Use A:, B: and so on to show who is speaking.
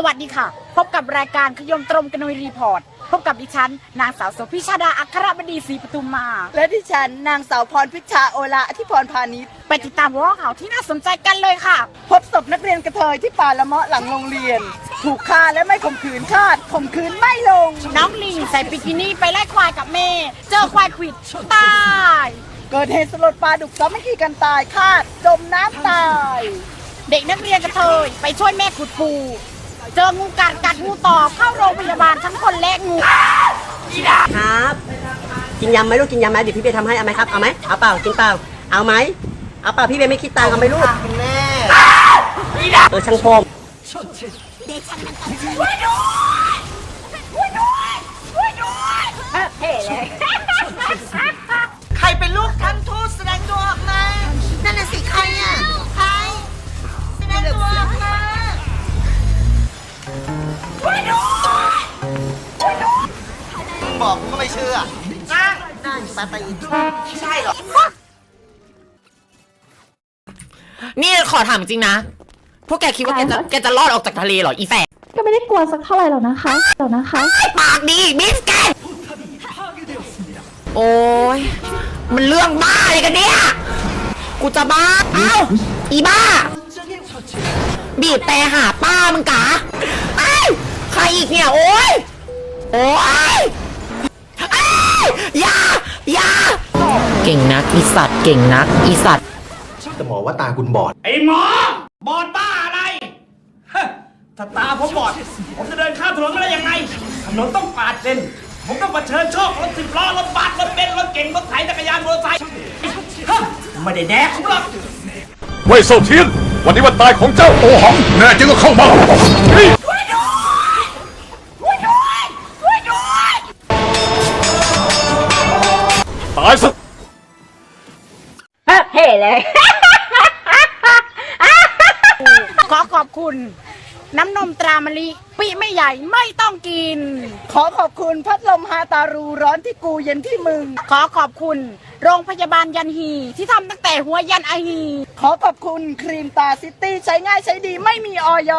A: สวัสดีค่ะ พบกับรายการขยมตรงกันนรีพอร์ต พบกับดิฉัน นางสาวโสภิชาดาอัครบดีศรีปทุมมา
B: และดิฉัน นางสาวพรพิชชาโอลาอธิพรพาณิชย์
A: ไปติดตามหัวข้อข่าวที่น่าสนใจกันเลยค่ะ
B: พบศพนักเรียนกระเทยที่ป่าละเมาะหลังโรงเรียน ถูกฆ่าและไม่ข่มขืนคาดข่มขืนไม่ลง
A: น้องลิงใส่บิกินี่ไปไล่ควายกับแม่ เจอควายขวิดตาย
B: เกิดเหตุสลดปลาดุกซ้อมไม่ขี่กันตายคาดจมน้ำตาย
A: เด็กนักเรียนกระเทยไปช่วยแม่ขุดปู เจองูกัดกัดงูต่อเข้าโรงพยาบาลทั้งคนและงู
C: ครับ กินยำไหมลูกกินยำไหมเดี๋ยวพี่เบย์ทำให้เอาไหมครับเอาไหมเอาเปล่ากินเปล่าเอาไหมเอาเปล่าพี่เบย์ไม่คิดตังค์เอาไหมลูกคุณแม่เออช่างพม
B: ใคร บอกก็ไม่เชื่อนั่งนั่งปาตีใช่เหรอ
D: นี่ขอถามจริงนะ พวกแกคิดว่าแกจะแกจะรอดออกจากทะเลเหรออีแฝด
E: ก็ไม่ได้กลัวสักเท่าไหร่หรอกนะคะเดี๋ยวนะคะ
D: ไอ้ปากดีมิสแกนโอ้ยมันเรื่องบ้าอะไรกันเนี่ย กูจะบ้า เอ้า อีบ้า บีบแต่หาป้ามึงกะไอ้ยใครอีกเนี่ย โอ้ย โอ้ย เก่งนักอีสัตว์เก่งนักอีสัตว์
F: แต่หมอว่าตาคุณบอด
G: ไอ้หมอ บอดบ้าอะไรฮะถ้าตาผมบอด ผมจะเดินข้ามถนนมาได้ยังไง ถนนต้องปาดเลนผมต้องเผชิญโชครถสิบล้อรถบัสรถเบนซ์รถเก๋งรถไถจักรยานมอเตอร์ไซค์ฮะไม่ได้แดกผมหรอก
H: เว่ยเซาเทียน วันนี้วันตายของเจ้าโอหังแน่จริงก็เข้ามานี่ตายซะ
A: ขอขอบคุณ น้ำนมตรามะลิปีไม่ใหญ่ไม่ต้องกิน
B: ขอขอบคุณพัดลมฮาตารูร้อนที่กูเย็นที่มึง
A: ขอขอบคุณ โรงพยาบาลยันฮีที่ทำตั้งแต่หัวยันไอฮี
B: ขอขอบคุณครีมตาซิตี้ใช้ง่ายใช้ดีไม่มีออย